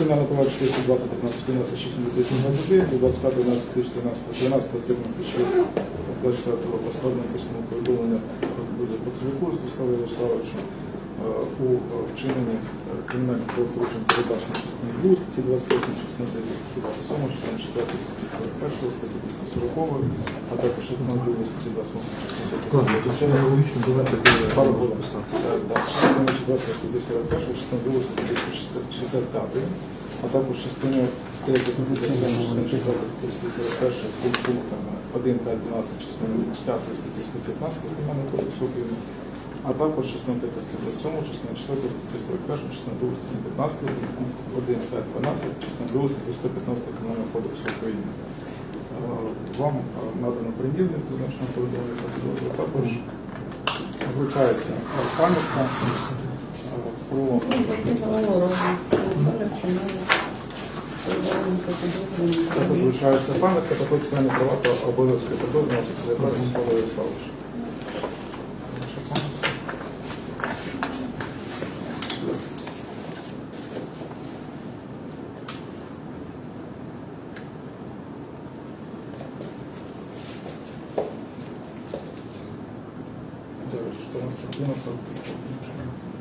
кримінального провадження 420 15 96 2029, 25 11 2013, 13 серпня 2024 року складено письмове повідомлення Пацелюку Станіславу Ярославовичу у вчиненні кримінальних правопорушень передбачених частини 2 статті 28, частини 3 27, частини 4 статті 41, статті 240, а також частини 2 статті 28, частини 3 Ладно, то все логічно, давайте Пару було. писати. Так, частина 4 статті 41, частина 2 статті 265, а також частина 3 статті 27, частина 4 статті 41 пунктами 1, 5, 12, частина 5 статті 115 Кримінального кодексу України, а також частина 3 статті 27, частина 4 статті 41, частина 2 статті 15 пункт 1, 5, 12, частина 2 статті 115 Кримінального кодексу України. Е, Вам е, надано примірник визначено повідомлення підозру. Також вручається пам'ятка е, про також вручається пам'ятка та соціальні права та обов'язки підозрюваного Сергія Станіслава Ярославовича. Це наша пам'ятка. Зараз 14 11